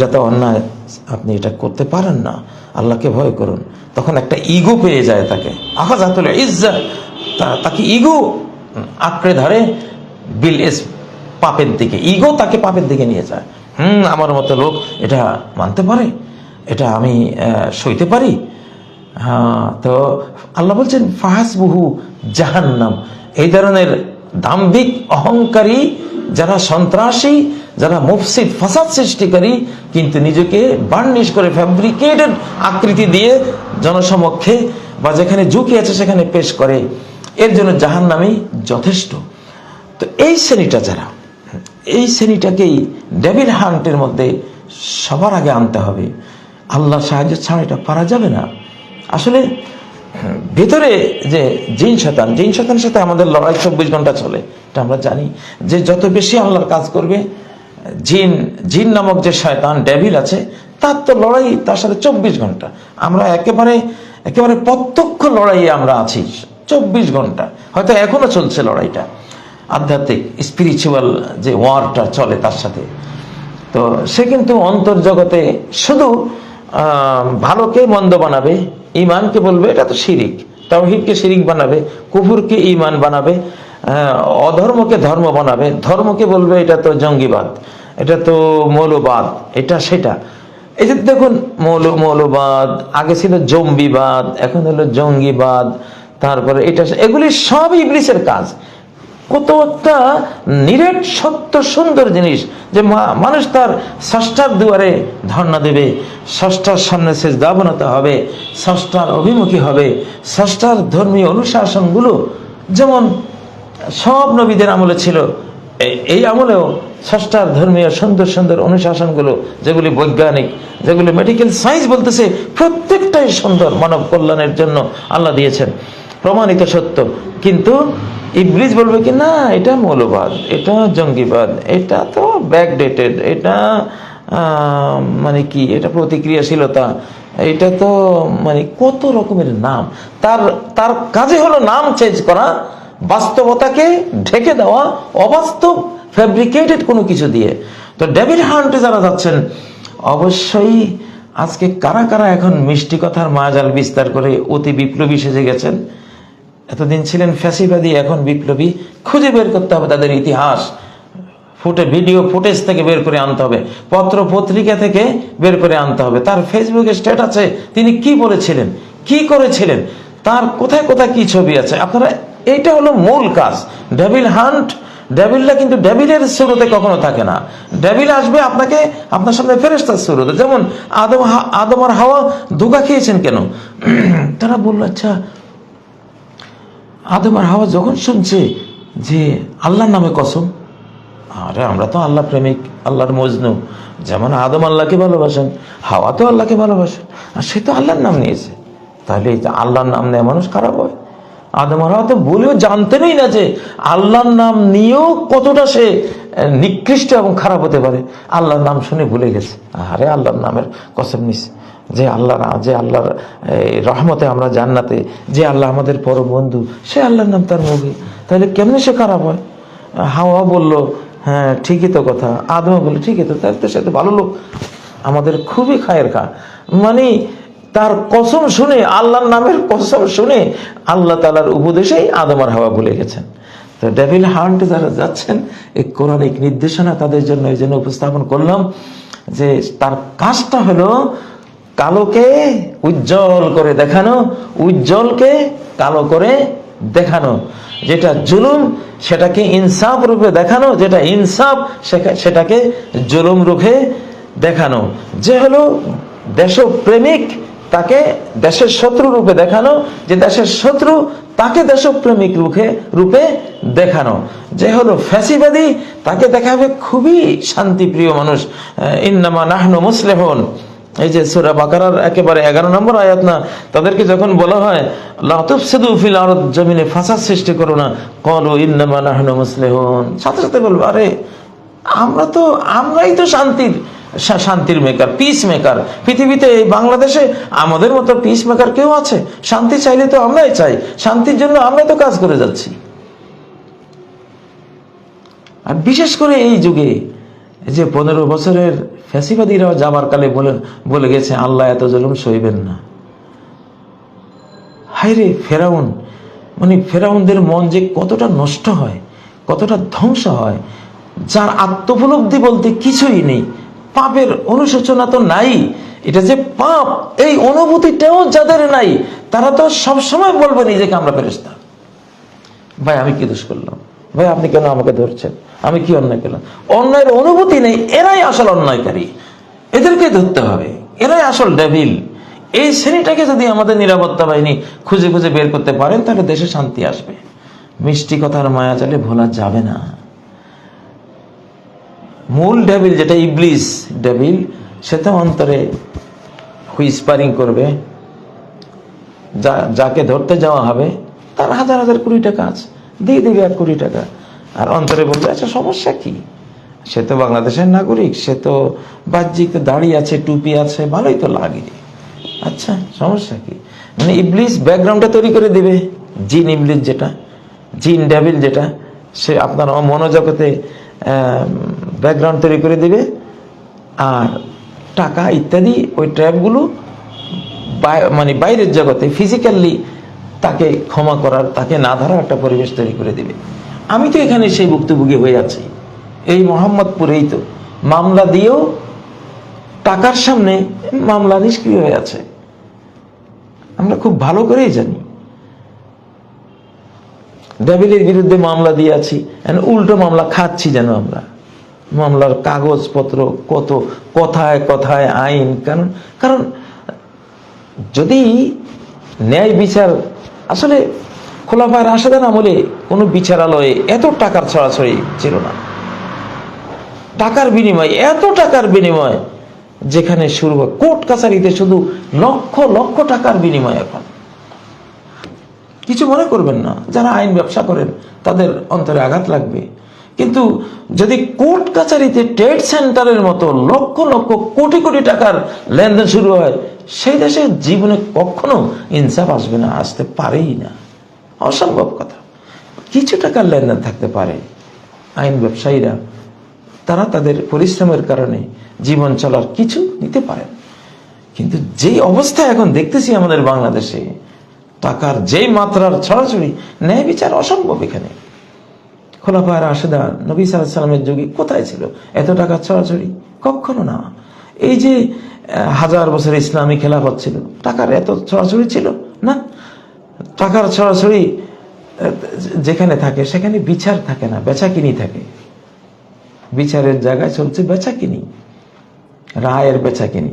এটা তো অন্যায় আপনি এটা করতে পারেন না, আল্লাহকে ভয় করুন। তখন একটা ইগো পেয়ে যায় তাকে। আহাজাতুল ইজ্জা তাকে ইগো আঁকড়ে ধরে বিল এস পাপের দিকে। ইগো তাকে পাপের দিকে নিয়ে যায়। হুম, আমার মতো লোক এটা মানতে পারে, এটা আমি সইতে পারি। হ্যাঁ তো আল্লাহ বলছেন, ফাহাসবুহু জাহান্নাম। এই ধরনের দাম্ভিক অহংকারী যারা সন্ত্রাসী যারা মুফসিদ ফাসাদ সৃষ্টিকারী, কিন্তু নিজেকে বার্নিশ করে ফ্যাব্রিকেটেড আকৃতি দিয়ে জনসমক্ষে বা যেখানে ঝুঁকি আছে সেখানে পেশ করে, এর জন্য জাহান জাহান্নামই যথেষ্ট। তো এই শ্রেণীটা যারা, এই শ্রেণীটাকেই ডেভিল হান্টের মধ্যে সবার আগে আনতে হবে। আল্লাহ সাহায্য ছাড়া এটা পারা যাবে না। আসলে, ভেতরে যে জিন শতান জিন শতানের সাথে আমাদের লড়াই চব্বিশ ঘণ্টা চলে, এটা আমরা জানি। যে যত বেশি আল্লাহর কাজ করবে জিন জিন নামক যে শয়তান, ডেভিল আছে, তার তো লড়াই তার সাথে চব্বিশ ঘণ্টা। আমরা একেবারে একেবারে প্রত্যক্ষ লড়াইয়ে আমরা আছি চব্বিশ ঘণ্টা। হয়তো এখনও চলছে লড়াইটা। আধ্যাত্মিক স্পিরিচুয়াল যে ওয়ারটা চলে তার সাথে। তো সে কিন্তু অন্তর্জগতে শুধু ভালোকে মন্দ বানাবে ইমানকে বলবে, এটা তো শিরিক। তাওহিদকে শিরিক বানাবে, কুফুরকে ইমান বানাবে। অধর্মকে ধর্ম বানাবে। ধর্মকে বলবে, এটা তো জঙ্গিবাদ, এটা তো মৌলবাদ, এটা সেটা। এই যে দেখুন, মৌল, মৌলবাদ, আগে ছিল জম্বিবাদ, এখন হলো জঙ্গিবাদ, তারপরে এটা এগুলি সব ইবলিসের কাজ। কত একটা নিরেট, সত্য, সুন্দর জিনিস যে মানুষ তার ষষ্ঠার দুয়ারে ধর্ণা দেবে ষষ্ঠার সামনে শেষ দাবনাতে হবে ষষ্ঠার অভিমুখী হবে ষষ্ঠার ধর্মীয় অনুশাসনগুলো যেমন সব নবীদের আমলে ছিল। এই- আমলেও ষষ্ঠার ধর্মীয় সুন্দর সুন্দর অনুশাসনগুলো, যেগুলি বৈজ্ঞানিক, যেগুলি মেডিকেল সায়েন্স বলতেছে, প্রত্যেকটাই সুন্দর মানব কল্যাণের জন্য আল্লাহ দিয়েছেন। প্রমাণিত সত্য। কিন্তু ইবলিস বলবে কি, না, এটা মৌলবাদ, এটা জঙ্গিবাদ, এটা তো ব্যাকডেটেড এটা মানে কি, এটা প্রতিক্রিয়াশীলতা, এটা তো মানে কত রকমের নাম। তার তার কাজে হলো নাম চেঞ্জ করা বাস্তবতাকে ঢেকে দেওয়া, অবাস্তব ফ্যাব্রিকেটেড কোনো কিছু দিয়ে। তো ডেভিড হান্টে যারা যাচ্ছেন, অবশ্যই আজকে কারা কারা এখন মিষ্টি কথার মাজাল বিস্তার করে অতি বিপ্লবী সেজে গেছেন? এতদিন ছিলেন ফ্যাসিবাদী, এখন বিপ্লবী। খুঁজে বের করতে হবে তাদের ইতিহাস। ফুটে, ভিডিও ফুটেজ থেকে বের করে আনতে হবে। পত্র পত্রিকা থেকে বের করে আনতে হবে। তার ফেসবুকে স্ট্যাটাসে তিনি কি বলেছিলেন? কি করেছিলেন? তার কোথায় কোথায় কি ছবি আছে? আপনারা এইটা হলো মূল কাজ। ডেভিল হান্ট ডেভিলটা কিন্তু ডেভিলের শুরুতে কখনো থাকে না। ডেভিল আসবে আপনাকে, আপনার সামনে ফেরেস্তার শুরুতে যেমন আদম আদম আর হাওয়া ধোকা খেয়েছেন কেন? তারা বলল আচ্ছা আদম আর হাওয়া যখন শুনছে যে আল্লাহর নামে কসম, আরে আমরা তো আল্লাহ প্রেমিক, আল্লাহর মজনু। যেমন আদম আল্লাহকে ভালোবাসেন, হাওয়া তো আল্লাহকে ভালোবাসেন। আর সে তো আল্লাহর নাম নিয়েছে। তাহলে আল্লাহর নাম নেয় মানুষ খারাপ হয়। আদম তো বলেও জানতেনই না যে আল্লাহর নাম নিয়েও কতটা সে নিকৃষ্ট এবং খারাপ হতে পারে। আল্লাহর নাম শুনে ভুলে গেছে। আরে আল্লাহর নামের কসম নিছে যে আল্লাহ যে আল্লাহর রহমতে আমরা জান্নাতে, যে আল্লাহ আমাদের পরম বন্ধু, সে আল্লাহর নাম তার মুখে। তাহলে কেমনে সে খারাপ হয়? হাওয়া বলল হ্যাঁ ঠিকই তো কথা। আদমা বলল, ঠিকই তো তার তো সে তো ভালো লোক। আমাদের খুবই খায়ের খা। মানে তার কসম শুনে, আল্লাহর নামের কসম শুনে আল্লাহ তালার উপদেশেই আদম আর হাওয়া ভুলে গেছেন। তো ডেভিল যারা যাচ্ছেন, এই কোরআনিক নির্দেশনা তাদের জন্য এই জন্য উপস্থাপন করলাম যে তার কাজটা হলো কালোকে উজ্জ্বল করে দেখানো, উজ্জ্বলকে কালো করে দেখানো। যেটা জুলুম, সেটাকে ইনসাফ রূপে দেখানো, যেটা ইনসাফ সেটা- সেটাকে জুলুম রূপে দেখানো। যে হলো দেশপ্রেমিক তাকে দেশের শত্রু রূপে দেখানো, যে দেশের শত্রু তাকে দেশপ্রেমিক রূপে রূপে দেখানো। যে হলো ফ্যাসিবাদী, তাকে দেখাবে খুবই শান্তিপ্রিয় মানুষ। ইন্নামা নাহনু মুসলেহন। এই যে সুরা বাকারার একেবারে এগারো নম্বর আয়াত না, তাদেরকে যখন বলা হয় লাতুফ সেদু ফিল আরদ, জমিনে ফাসাদ সৃষ্টি করো না। কলো ইন্নামা নাহনু মুসলেহন। সাথে সাথে বলব, আরে, আমরা তো, আমরাই তো শান্তির শান্তির মেকার পিস মেকার পৃথিবীতে এই বাংলাদেশে আমাদের মতো পিস মেকার কেউ আছে? শান্তি চাইলে তো আমরাই চাই। শান্তির জন্য আমরাই তো কাজ করে যাচ্ছি। আর বিশেষ করে এই যুগে যে পনেরো বছরের ফ্যাসিবাদীরাও যাবার কালে বলে বলে গেছে, আল্লাহ এত জুলুম সইবেন না। হায়রে ফেরাউন মানে ফেরাউনদের মন যে কতটা নষ্ট হয়, কতটা ধ্বংস হয়, যার আত্মোপলব্ধি বলতে কিছুই নেই। পাপের অনুশোচনা তো নাই। এটা যে পাপ, এই অনুভূতিটাও যাদের নাই, তারা তো সবসময় বলবে নিজেকে, আমরা ফেরেস্তা ভাই, আমি কি দোষ করলাম? ভাই, আপনি কেন আমাকে ধরছেন? আমি কি অন্যায় করলাম? অন্যায়ের অনুভূতি নেই, এরাই আসল অন্যায়কারী। এদেরকে ধরতে হবে, এরাই আসল ডেভিল। এই শ্রেণীটাকে যদি আমাদের নিরাপত্তা বাহিনী খুঁজে খুঁজে বের করতে পারেন তাহলে দেশে শান্তি আসবে। মিষ্টি কথার মায়া চালে ভোলা যাবে না। মূল ডেভিল যেটা ইবলিস ডেভিল তো অন্তরে হুইসপারিং করবে। যা, যাকে ধরতে যাওয়া হবে, তার হাজার হাজার কুড়ি টাকা আছে। দিয়ে দেবে এক কুড়ি টাকা। আর অন্তরে বলবে আচ্ছা সমস্যা কি? সে তো বাংলাদেশের নাগরিক, সে তো বাহ্যিক দাড়ি আছে, টুপি আছে, ভালোই তো লাগে। আচ্ছা সমস্যা কি? মানে ইবলিস ব্যাকগ্রাউন্ডটা তৈরি করে দিবে। জিন ইবলিস যেটা, জিন ডেভিল যেটা, সে আপনার মনোজগতে ব্যাকগ্রাউন্ড তৈরি করে দেবে আর টাকা ইত্যাদি ওই ট্র্যাপগুলো মানে বাইরের জগতে ফিজিক্যালি তাকে ক্ষমা করার, তাকে না ধরার একটা পরিবেশ তৈরি করে দিবে। আমি তো এখানে সেই ভুক্তভোগী হয়ে আছি। এই মোহাম্মদপুরেই তো। মামলা দিয়েও টাকার সামনে মামলা নিষ্ক্রিয় হয়ে আছে। আমরা খুব ভালো করেই জানি। ডেভিলের বিরুদ্ধে মামলা দিয়ে আছি। উল্টো মামলা খাচ্ছি যেন আমরা। মামলার কাগজপত্র কত, কথায় কথায় আইন কারণ কারণ যদি ন্যায় বিচার, আসলে খোলাফায় রাশেদান আমলে কোনো বিচারালয়ে এত টাকার ছড়াছড়ি ছিল না। টাকার বিনিময়, এত টাকার বিনিময় যেখানে শুরু হয়, কোর্ট কাছারিতে শুধু লক্ষ লক্ষ টাকার বিনিময় এখন। কিছু মনে করবেন না, যারা আইন ব্যবসা করেন, তাদের অন্তরে আঘাত লাগবে। কিন্তু যদি কোর্ট কাছারিতে ট্রেড সেন্টারের মতো লক্ষ লক্ষ কোটি কোটি টাকার লেনদেন শুরু হয়, সেই দেশে জীবনে কখনো ইনসাফ আসবে না, আসতে পারেই না। অসম্ভব কথা। কিছু টাকার লেনদেন থাকতে পারে। আইন ব্যবসায়ীরা, তারা তাদের পরিশ্রমের কারণে জীবন চলার কিছু নিতে পারেন কিন্তু যেই অবস্থা এখন দেখতেছি আমাদের বাংলাদেশে, টাকার যেই মাত্রার ছড়াছড়ি, ন্যায় বিচার অসম্ভব এখানে। খোলাফায় রাশেদা নবী সাল্লামের যুগে কোথায় ছিল? এত টাকা ছড়াছড়ি? কখনো না। এই যে হাজার বছর ইসলামী খেলাফত ছিল, টাকার এত ছড়াছড়ি ছিল না? টাকার ছড়াছড়ি যেখানে থাকে, সেখানে বিচার থাকে না বেচা কিনি থাকে। বিচারের জায়গায় চলছে বেচা কিনি রায়ের বেচা কিনি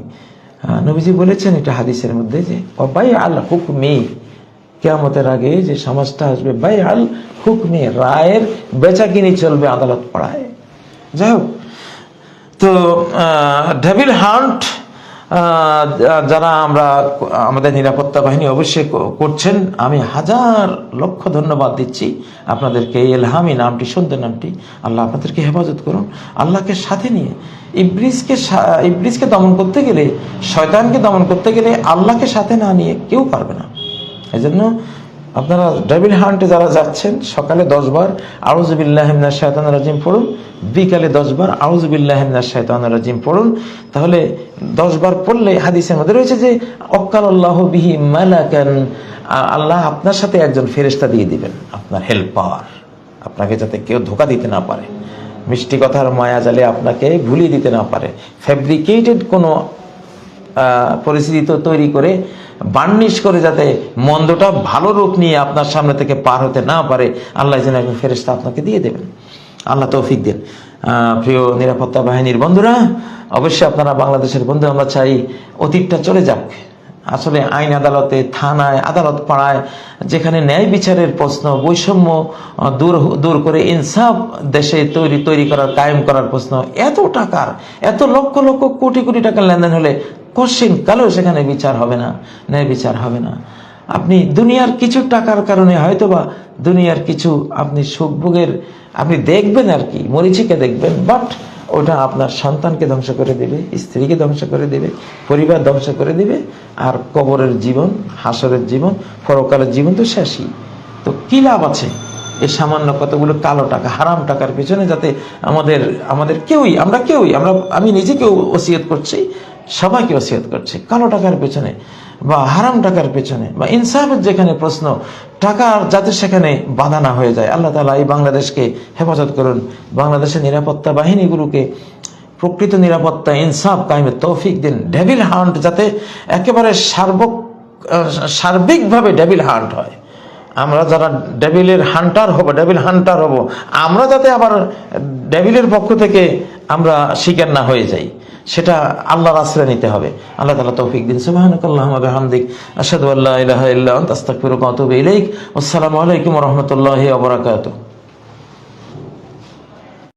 নবীজি বলেছেন এটা হাদিসের মধ্যে যে বাই আল হুকমি কেয়ামতের আগে যে সমাজটা আসবে বাই আল হুকমি, রায়ের বেচা কিনি চলবে আদালত পড়ায়। যাই হোক তো ডেভিল হান্ট যারা আমরা, আমাদের নিরাপত্তা বাহিনী অবশ্যই করছেন, আমি হাজার লক্ষ ধন্যবাদ দিচ্ছি আপনাদেরকে এলহামি নামটি সুন্দর নামটি। আল্লাহ আপনাদেরকে হেফাজত করুন। আল্লাহকে সাথে নিয়ে ইব্রিসকে সা- ইব্রিসকে দমন করতে গেলে, শয়তানকে দমন করতে গেলে আল্লাহকে সাথে না নিয়ে কেউ পারবে না। এই জন্য আপনারা ডেভিল হান্টে যারা যাচ্ছেন, সকালে দশ বার আউজবিল্লাহিমনা শায়তান রাজিম পড়ুন, বিকালে দশ বার আউজবিল্লাহিমনা শায়তান রাজিম পড়ুন। তাহলে দশ বার পড়লে হাদিসের মধ্যে রয়েছে যে অক্কাল আল্লাহ বিহি মালাকান, আল্লাহ আপনার সাথে একজন ফেরেশতা দিয়ে দিবেন, আপনার হেল্পার। আপনাকে যাতে কেউ ধোকা দিতে না পারে। মিষ্টি কথার মায়া জালে আপনাকে ভুলিয়ে দিতে না পারে। ফ্যাব্রিকেটেড কোনো পরিস্থিতি তো তৈরি করে বার্নিশ করে যাতে মন্দটা ভালো রূপ নিয়ে আপনার সামনে থেকে পার হতে না পারে, আল্লাহ যেন একজন ফেরেস্তা আপনাকে দিয়ে দেবেন। আল্লাহ তৌফিক দেন। প্রিয় নিরাপত্তা বাহিনীর বন্ধুরা, অবশ্যই আপনারা বাংলাদেশের বন্ধু, আমরা চাই অতীতটা চলে যাক। আসলে আইন আদালতে, থানায়, আদালত পাড়ায় যেখানে ন্যায় বিচারের প্রশ্ন, বৈষম্য দূর দূর করে ইনসাফ দেশে তৈরি তৈরি করার, কায়েম করার প্রশ্ন, এত টাকার, এত লক্ষ লক্ষ কোটি কোটি টাকার লেনদেন হলে কোশ্চিন কালেও সেখানে বিচার হবে না, ন্যায় বিচার হবে না। আপনি দুনিয়ার কিছু টাকার কারণে হয়তোবা দুনিয়ার কিছু আপনি সুখভোগের, আপনি দেখবেন আর কি, মরিচিকে দেখবেন বাট ওটা আপনার সন্তানকে ধ্বংস করে দেবে, স্ত্রীকে ধ্বংস করে দেবে, পরিবার ধ্বংস করে দেবে, আর কবরের জীবন, হাসরের জীবন, পরকালের জীবন তো শেষই। তো কী লাভ আছে? এই সামান্য কতগুলো কালো টাকা, হারাম টাকার পেছনে যাতে আমাদের আমাদের কেউই, আমরা কেউই, আমরা, আমি নিজেকেও ওসিয়ত করছি সবাইকে ওসিয়ত করছে। কালো টাকার পেছনে বা হারাম টাকার পেছনে বা ইনসাফের যেখানে প্রশ্ন টাকার যাতে সেখানে বাধা না হয়ে যায়। আল্লাহ তালা এই বাংলাদেশকে হেফাজত করুন। বাংলাদেশের নিরাপত্তা বাহিনীগুলোকে প্রকৃত নিরাপত্তা ইনসাফ কায়েমের তৌফিক দিন। ডেভিল হান্ট যাতে একেবারে সার্বক আহ, সার্বিকভাবে ডেভিল হান্ট হয়। আমরা যারা ডেভিলের হান্টার হব ডেভিল হান্টার হব আমরা যাতে আবার ডেভিলের পক্ষ থেকে আমরা শিকার না হয়ে যাই। সেটা আল্লাহর আশ্রয় নিতে হবে। আল্লাহ তালা তৌফিক দিন। সুবাহিক আসাদ আশহাদু আল্লা ইলাহা আসসালামু আলাইকুম রহমতুল্লাহ বারাকাতুহু।